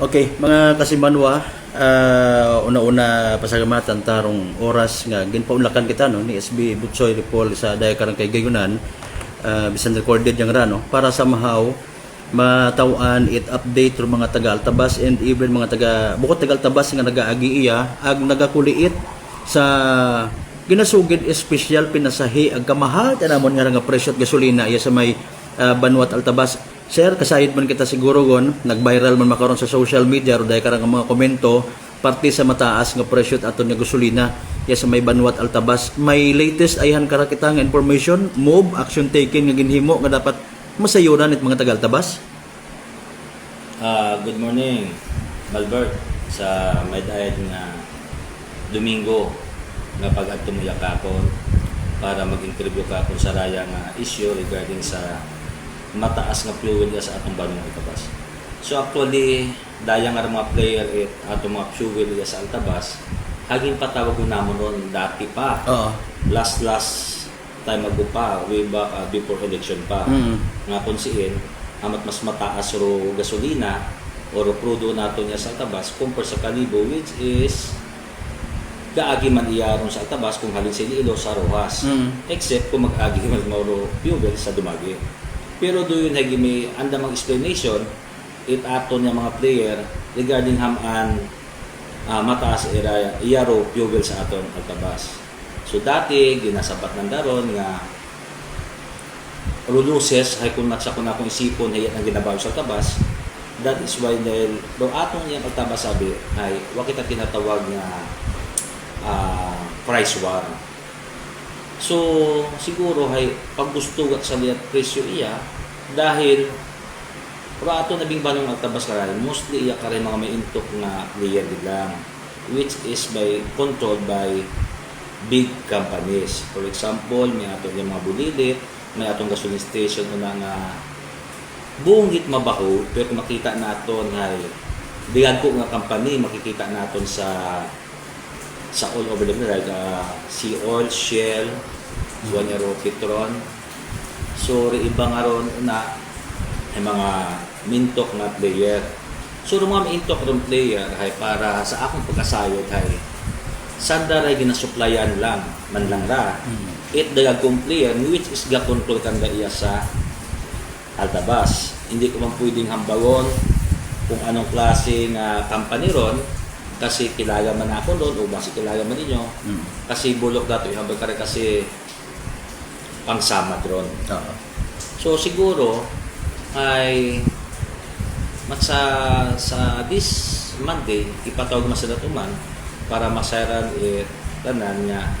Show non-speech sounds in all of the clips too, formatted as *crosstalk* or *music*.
Okay, mga kasimbanwa, ah, una-una pasalamatan tarong oras nga ginpaunlakan kita no ni SB Butsoy Ripol sa daya karang kay Gayunan. Ah, bisan recorded yang rano para sa mahaw matawan it update ro mga taga Altabas and even mga taga bukod taga Altabas nga nagaagi iya ag nagakuliit sa ginasugid espesyal pinasahi ag kamahal tanamon nga nga presyo at gasolina iya sa may ah, Banwat Altabas Sir, kasayid man kita siguro gon, nag-viral man makaron sa social media ro dahil karang mga komento parte sa mataas nga presyo at aton nga gasolina ya sa may Banwat Altabas. May latest ayhan kara kita nga information, move, action taken nga ginhimo nga dapat masayunan it mga taga Altabas. Ah, good morning, Malbert. Sa may dayad nga Domingo nga pag-adto mo para mag-interview ka sa raya nga issue regarding sa mataas nga fuel ya sa atong banong Altabas. So actually, daya nga mga player it atong mga fuel ya sa Altabas, haging patawag ko namon ron dati pa. Oo. Last last time ago pa, way back ah, before election pa Mm. nga kung siin amat mas mataas ro gasolina o ro crudo nato niya sa tabas compare sa kalibo which is gaagi man iyaron sa tabas kung halin sa Iloilo sa Rojas Mm. except kung mag-agi man mauro fuel sa Dumagi pero do yun hagi may andamang explanation it ato niya mga player regarding haman ah, mataas era iyaro fuel sa aton altabas. So dati ginasabat ng daron nga ruluses ay kung natsa ko na akong isipon hayat ang ginabaw sa tabas that is why dahil do atong iyang altabas sabi ay wa kita tinatawag nga ah, price war so siguro ay pag gusto at sa liat presyo iya dahil pero ato nabing banong altabas karay mostly iya karay mga may intok nga player lang which is by controlled by big companies. For example, may atong yung mga bulilit, may atong gasoline station na nga bungit mabaho, pero makita naton ay bigag ko nga company, makikita naton sa sa all over the world, like uh, Sea Oil, Shell, Suanero, Petron. So, iba nga ron na ay mga mintok na player. So, yung mga mintok ron player ay para sa akong pagkasayod ay sanda ray ginasuplayan lang man lang ra it dagagong player which is ga control kan iya sa altabas hindi ko man pwedeng hambagon kung anong klase nga company ron kasi kilala man ako ron o basi kilala man ninyo Mm. kasi bulok dato ihambag ka rin kasi pangsamad ron Oo. So siguro ay mat sa sa this Monday ipatawag mas sa datuman para masaran it tanan nga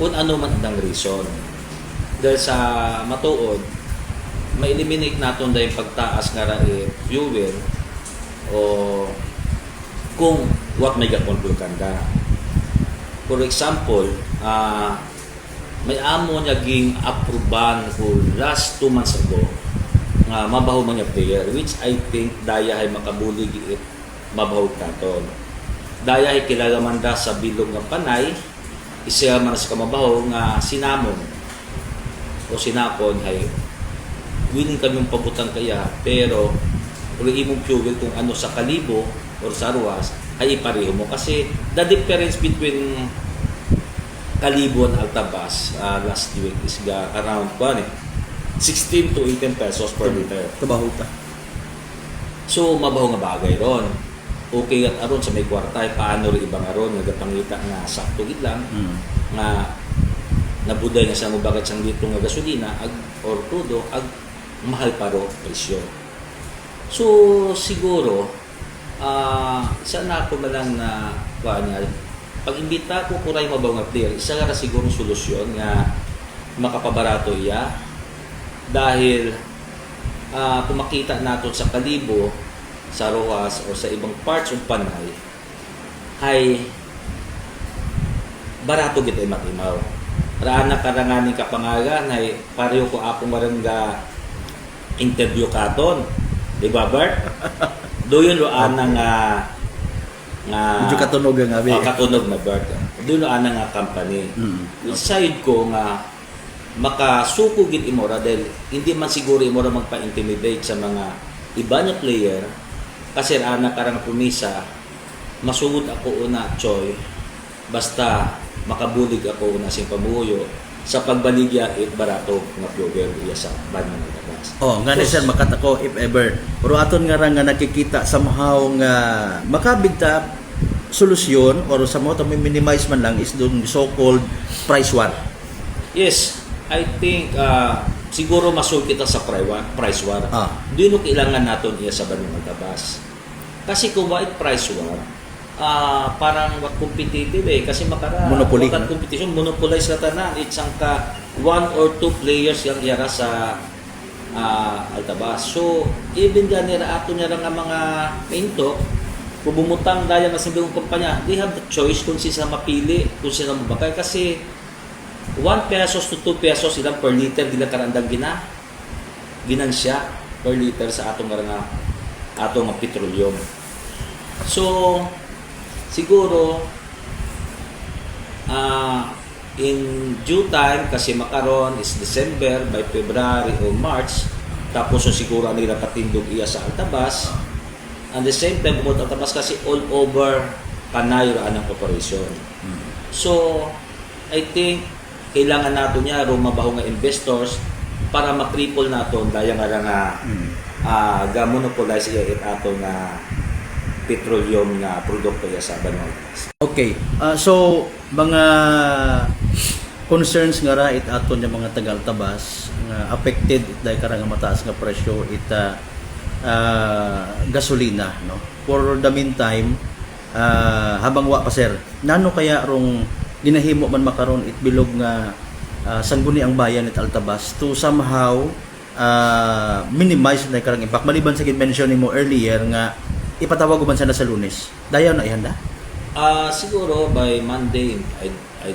kung ano man ang reason. Dahil sa matuod, ma-eliminate naton dahil pagtaas nga ra it fuel o kung what may gakontrol kanda. For example, ah may amo niya ging aproban ko last two months ago nga mabaho niya player which I think daya ay makabulig it mabaho katon daya ay kilala man da sa bilog nga panay isa man sa kamabaho nga sinamon o sinapon ay willing kami pabutang kaya pero kung imong fuel kung ano sa kalibo or sa ruwas ay ipareho mo kasi the difference between Kalibo and Altabas uh, last week is ga around kuan eh, 16 to 18 pesos per liter. Kabaho ta. So mabaho nga bagay ron. Okay at aron sa may kwartay paano ri ibang aron nga gapangita nga sakto lang Mm. nga nabuday nga sa mo bagat sang litro nga gasolina ag or crudo ag mahal pa ro presyo. So siguro ah isa na ako malang na kuan nga pag imbita ko kuray mabaw nga player isa nga siguro solusyon nga makapabarato iya dahil ah pumakita nato sa kalibo sa Rojas o sa ibang parts of Panay ay barato gid ay matimaw. Raan na karanganing kapangalan ay pareho ko akong marangga interview katon. Di ba, Bert? *laughs* Doon lo anang nga nga Medyo katunog ang abi. Oh, katunog na Bert. Doon anang nga company. Mm. Side ko nga makasuko gid imora dahil hindi man siguro imora magpa-intimidate sa mga iba niya player Kasi ana karang promisa, masugod ako una, Choy, basta makabulig ako una sing pamuyo sa pagbaligya it barato nga vlogger iya sa tabas. Oh, nga ni sir makatako if ever. Pero aton nga nga nakikita somehow nga makabigta solusyon or sa mo minimize man lang is dun so-called price war. Yes, I think uh, siguro masul kita sa price war. Price war. Ah. Di no kailangan naton iya sa banyo ng tabas. Kasi kung wait price war, ah parang what competitive eh kasi makara Monopoly, wakat competition monopolize na tanan it's ang ka one or two players yang yara sa ah altabas so even ganira ato niya nga mga painto kung bumutang daya nga sa kumpanya. They have the choice kung sila mapili kung sila mabakay kasi 1 pesos to 2 pesos ilang per liter dila karandang gina ginansya per liter sa atong nga atong nga petroleum so siguro ah in due time kasi makaron is December by February or March tapos so siguro nila katindog iya sa Altabas and the same time bumot Altabas kasi all over Panay ra ang operation so I think kailangan nato niya ro mabaho nga investors para ma-triple nato daya nga nga ah ga monopolize iya it ato nga petroleum nga produkto iya sa Banolas. Okay. Ah, so mga concerns nga ra it aton yung mga tagal tabas nga affected it dahil karang nga mataas nga presyo it ah, gasolina no? For the meantime ah, habang wa pa sir nano kaya rong ginahimo man makaron it bilog nga ah, sangguni ang bayan it altabas to somehow ah, minimize na karang impact? Maliban sa mention nimo earlier nga ipatawag man sana sa lunes. Dayaw na ihanda? Ah, siguro by Monday I I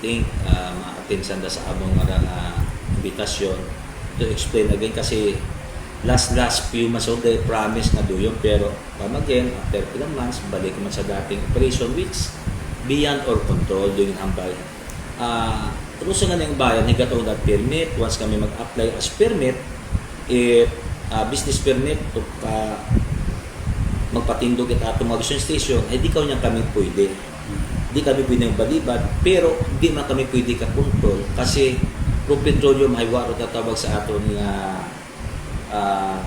think uh, ma-attend sa among nga nga invitasyon to explain again kasi last last few months of the promise na doyon pero come again after ilang months balik man sa dating operation which beyond our control doon ang bayan. Ah, uh, nga ng bayan higato na permit once kami mag-apply as permit if ah, business permit to ka magpatindog at atong mga station, ay di kaw niya kami pwede. Di kami pwede ng balibad, pero di man kami pwede ka control kasi kung petroleum ay waro na tawag sa aton nga ah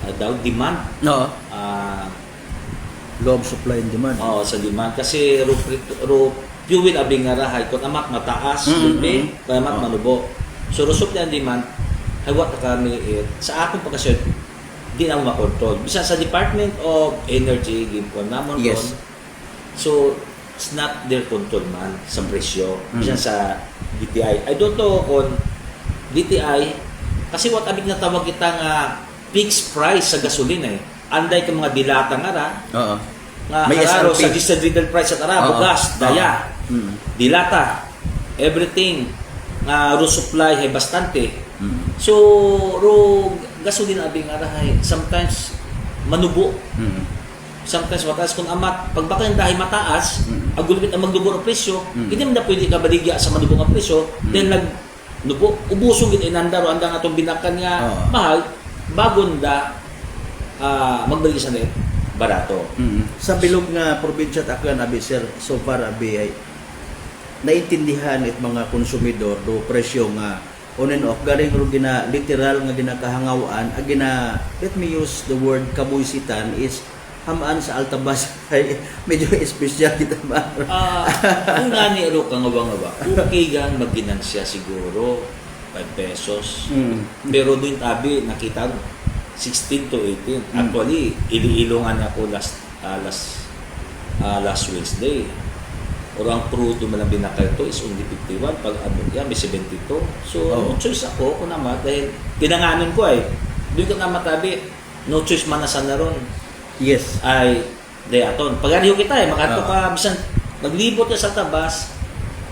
ah, daw demand no ah law of supply and demand Oo, sa demand. Kasi ro, ro fuel abing nga rahay. Kung amak mataas, Mm, mm mm, kaya amak Oo. manubo. So, rusok na ang demand, hawat na kami it. Sa akong pagkasyon, di na makontrol. Bisa sa Department of Energy, gimpon namon Yes. ron. So, it's not their control man sa presyo. Mm. Bisa sa DTI. I don't know kung DTI, kasi what abig na tawag kita nga fixed price sa gasolina eh. Anday ka mga dilata nga ra, oo nga May kararo SRP. sa distributed price sa tara, Oo. bugas, daya, Mm. dilata, everything nga ro supply hay bastante. Mm. So ro gasolina abi nga rahay sometimes manubo, Mm. Sometimes mataas kung amat pag baka yung dahil mataas, Mm. ang gulbit ang magdubo ang presyo, Mm. hindi na pwede ka baligya sa manubo nga presyo, Mm. then nag nubo ubusong gid inandaro anda nga atong binakan nga Oo. mahal bagon da ah magbaligya sa net barato. Mm. Sa bilog nga probinsya at aklan abi sir so far abi ay naintindihan it mga konsumidor do presyo nga on and off galing ro gina literal nga ginakahangawaan ag gina let me use the word kabuisitan is hamaan sa altabas ay *laughs* medyo espesyal kita ba Ah, kung nga ni Aro ka nga nga ba, okay gan magginansya siguro 5 pesos. mm. Pero doon tabi nakita ko, 16 to 18. Mm. Actually, iliilongan ako last ah, last ah, last Wednesday. Or ang mo lang binakay to is only 51. Pag ano yan, may 72. So, Oo. no choice ako kung naman dahil kinanganin ko ay doon ko naman tabi, no choice man na sa naron yes ay dayaton. Pagariho kita eh, makato Oo. ka bisan maglibot ka sa tabas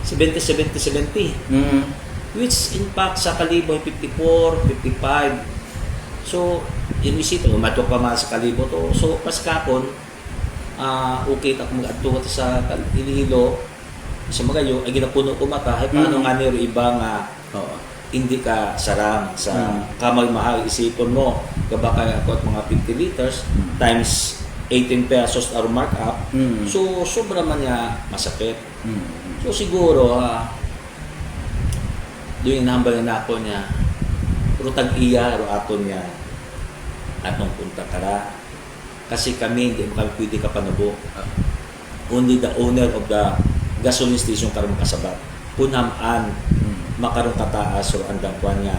70 70 70 mm. which in fact sa kalibo ay 54 55 so yun isip umatok pa man sa kalibo to so pas kapon ah okay ta kung adto ka sa Iloilo sa magayo ay ginapuno ko mata ay paano Mm. nga niro iba nga oo hindi ka sarang sa Mm. kamay mahal isipon mo kabaka ako at mga 50 liters times 18 pesos our markup Mm. so sobra man niya masakit. Mm. so siguro ha doon inahambal na ako niya. Pero tag-iya ro aton niya. Atong punta kara kasi kami hindi mo kami pwede ka panubo. Only the owner of the gasoline station karon kasabat punaman Mm. makarong kataas o andang kuan nga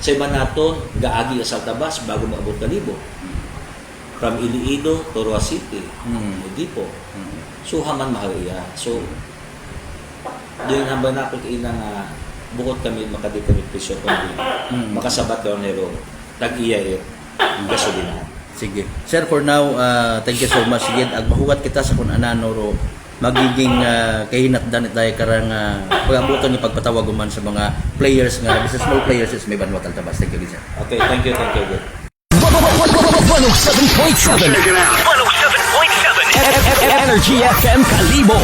sa iba naton gaagi sa tabas bago maabot ka libo from Iloilo to Roa City Mm. hindi po Mm. so haman mahal iya so doon hamba na ako kailan nga bukod kami makadi kami presyo kundi Mm. makasabat daw nero tag-iya it gasolina Sige. Sir, for now, uh, thank you so much. Sige, agmahugat kita sa kung anano ro magiging uh, kahinatdan tayo karang uh, pag-abutan ni pagpatawag man sa mga players nga bisa small players is may banwat altabas. Thank you, sir. okay thank you thank you good. 107.7 107.7 Energy FM Kalibo